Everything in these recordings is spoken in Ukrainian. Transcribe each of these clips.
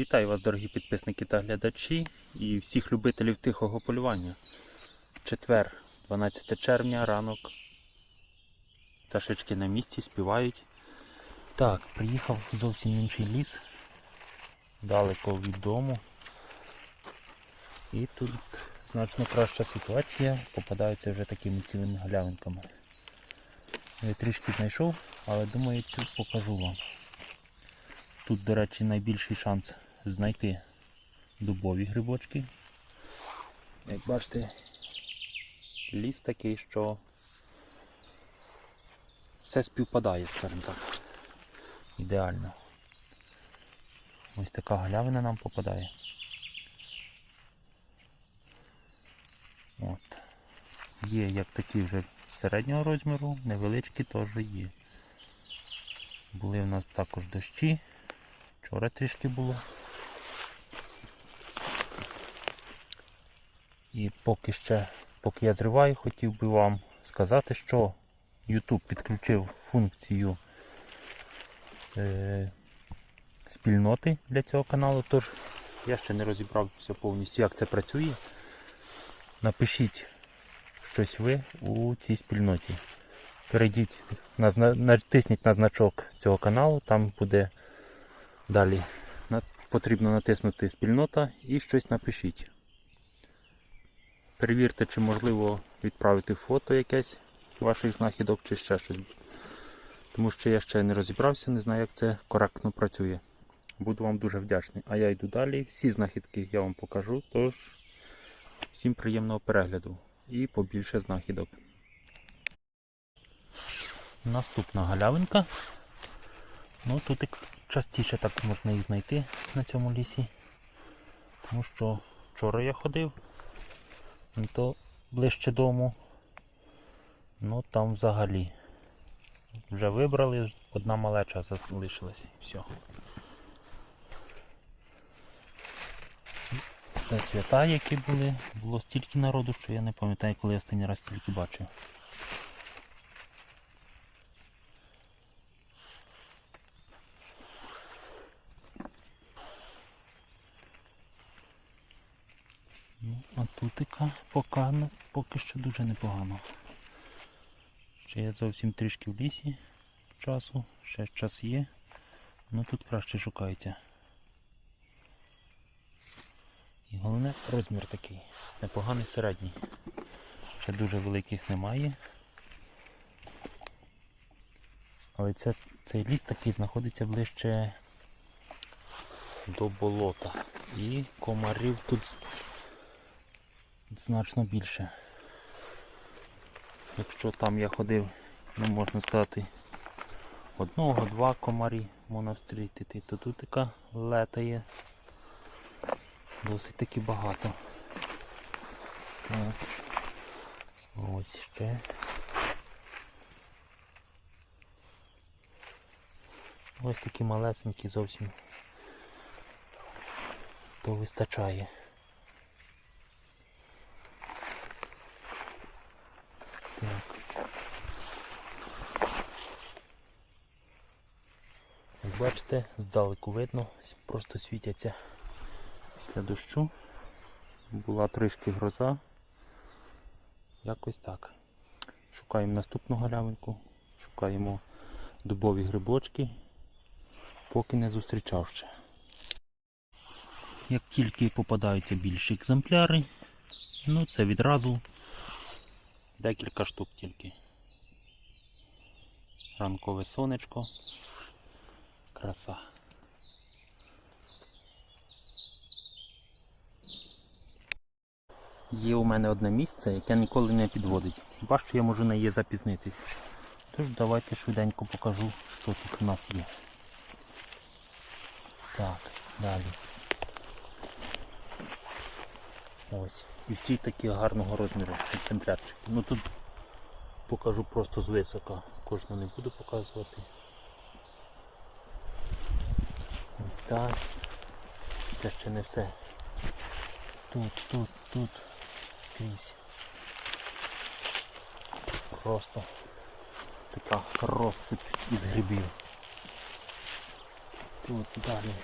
Вітаю вас, дорогі підписники та глядачі і всіх любителів тихого полювання. Четвер, 12 червня, ранок. Пташечки на місці співають. Так, приїхав зовсім інший ліс, далеко від дому. І тут значно краща ситуація, попадаються вже такими цілими галявинками. Я трішки знайшов, але думаю, цю покажу вам. Тут, до речі, найбільший шанс знайти дубові грибочки. Як бачите, ліс такий, що все співпадає, скажімо так. Ідеально. Ось така галявина нам попадає. От. Є як такі вже середнього розміру, невеличкі теж є. Були в нас також дощі. Вчора трішки було. І поки ще, поки я зриваю, хотів би вам сказати, що YouTube підключив функцію е, спільноти для цього каналу, тож я ще не розібрався повністю, як це працює. Напишіть щось ви у цій спільноті. Перейдіть, натисніть на значок цього каналу, там буде Далі потрібно натиснути спільнота і щось напишіть. Перевірте, чи можливо відправити фото якесь ваших знахідок чи ще щось. Тому що я ще не розібрався, не знаю, як це коректно працює. Буду вам дуже вдячний. А я йду далі. Всі знахідки я вам покажу, тож всім приємного перегляду і побільше знахідок. Наступна галявинка. Ну тут частіше так можна їх знайти на цьому лісі. Тому що вчора я ходив, то ближче дому. Ну там взагалі. Вже вибрали, одна малеча залишилась все. Це свята, які були. Було стільки народу, що я не пам'ятаю, коли я останній раз стільки бачив. А тутика поки, поки що дуже непогано. Ще я зовсім трішки в лісі часу, ще час є, ну тут краще шукається. І головне розмір такий, непоганий середній. Ще дуже великих немає. Але це, цей ліс такий знаходиться ближче до болота. І комарів тут значно більше. Якщо там я ходив, ну можна сказати, одного-два комарі можна встрітити, то тут така летає досить таки багато. Так. Ось ще. Ось такі малесенькі зовсім то вистачає. Так. Як здалеку видно, просто світяться після дощу. Була трішки гроза. Якось так. Шукаємо наступну галявинку, шукаємо дубові грибочки, поки не зустрічав ще. Як тільки попадаються більші екземпляри, ну це відразу Декілька штук тільки. Ранкове сонечко. Краса. Є у мене одне місце, яке ніколи не підводить. Хіба що я можу на її запізнитись. Тож давайте швиденько покажу, що тут у нас є. Так, далі. Ось. І всі такі гарного розміру екземплярчики. Ну тут покажу просто звисока. Кожну не буду показувати. Ось так. Це ще не все. Тут, тут, тут, скрізь. Просто така розсип із грибів. Тут далі.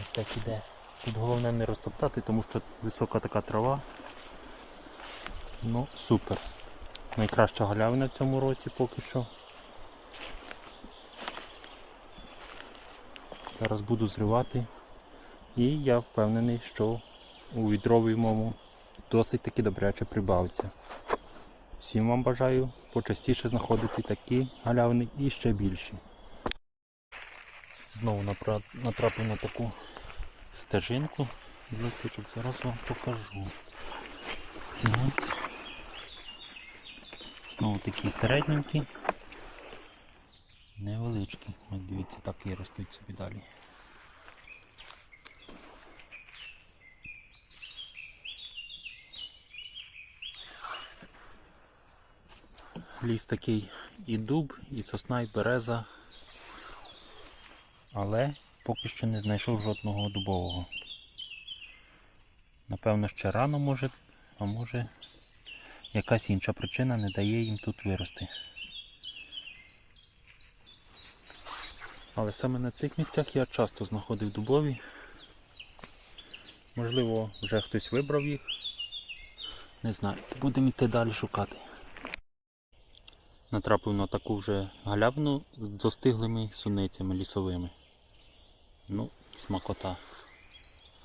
Ось так іде. Тут головне не розтоптати, тому що висока така трава. Ну, супер. Найкраща галявина в цьому році поки що. Зараз буду зривати. І я впевнений, що у відровому досить таки добряче прибавиться. Всім вам бажаю почастіше знаходити такі галявини і ще більші. Знову натрапив на таку стежинку з листочок. Зараз вам покажу. Знову такі середненькі. Невеличкі. Ось дивіться, так і ростуть собі далі. Ліс такий і дуб, і сосна, і береза. Але поки що не знайшов жодного дубового. Напевно, ще рано може, а може якась інша причина не дає їм тут вирости. Але саме на цих місцях я часто знаходив дубові. Можливо, вже хтось вибрав їх. Не знаю. Будемо йти далі шукати. Натрапив на таку вже галявину з достиглими суницями лісовими. Ну, смакота.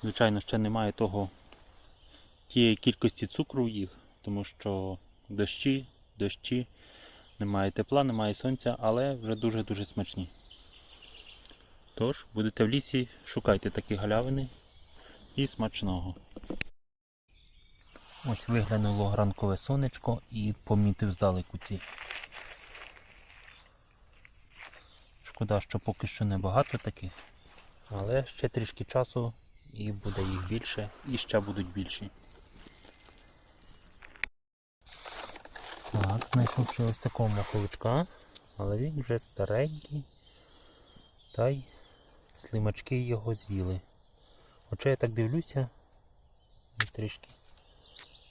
Звичайно, ще немає того тієї кількості цукру в їх, тому що дощі, дощі, немає тепла, немає сонця, але вже дуже-дуже смачні. Тож, будете в лісі, шукайте такі галявини і смачного. Ось виглянуло ранкове сонечко і помітив здалеку ці. Шкода, що поки що небагато таких, але ще трішки часу і буде їх більше, і ще будуть більші. Так, знайшов ще ось такого маховичка, але він вже старенький. Та й слимачки його з'їли. Хоча я так дивлюся, трішки.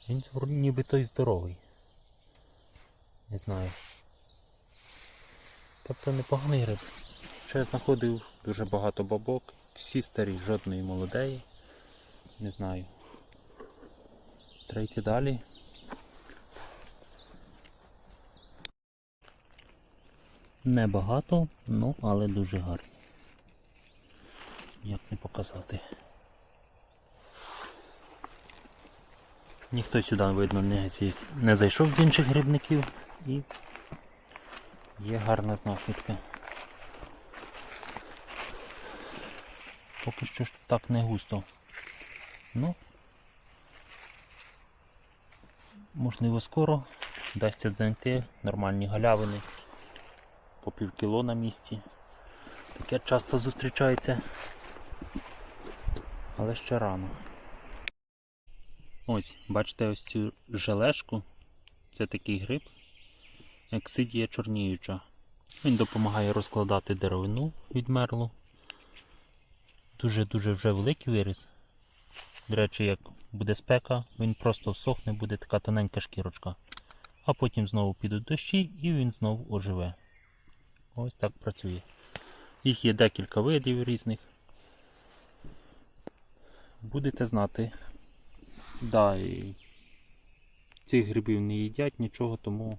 Він звор- нібито й здоровий. Не знаю. Тобто непоганий гриб. Ще я знаходив дуже багато бабок, всі старі, жодної молодеї. Не знаю. Треба йти далі. Небагато, ну але дуже гарні. Як не показати. Ніхто сюди, видно, не, не зайшов з інших грибників і є гарна знахідка. Поки що ж так не густо. Ну, можливо, скоро вдасться знайти нормальні галявини по пів кіло на місці. Таке часто зустрічається, але ще рано. Ось, бачите ось цю желешку. Це такий гриб, ексидія чорніюча. Він допомагає розкладати деревину відмерлу. Дуже-дуже вже великий виріс. До речі, як буде спека, він просто сохне, буде така тоненька шкірочка. А потім знову підуть дощі і він знову оживе. Ось так працює. Їх є декілька видів різних. Будете знати. Да, і цих грибів не їдять нічого, тому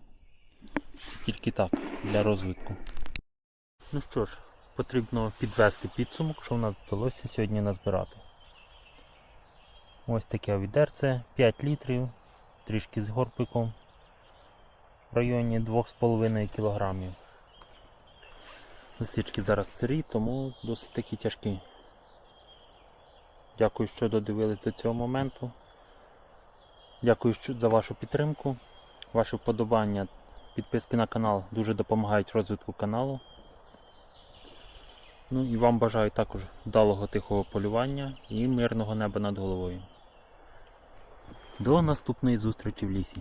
тільки так, для розвитку. Ну що ж, потрібно підвести підсумок, що в нас вдалося сьогодні назбирати. Ось таке відерце, 5 літрів, трішки з горбиком в районі 2,5 кг. Лисички зараз сирі, тому досить такі тяжкі. Дякую, що додивились до цього моменту. Дякую за вашу підтримку. Ваші вподобання, підписки на канал дуже допомагають розвитку каналу. Ну і вам бажаю також вдалого тихого полювання і мирного неба над головою. До наступної зустрічі в лісі.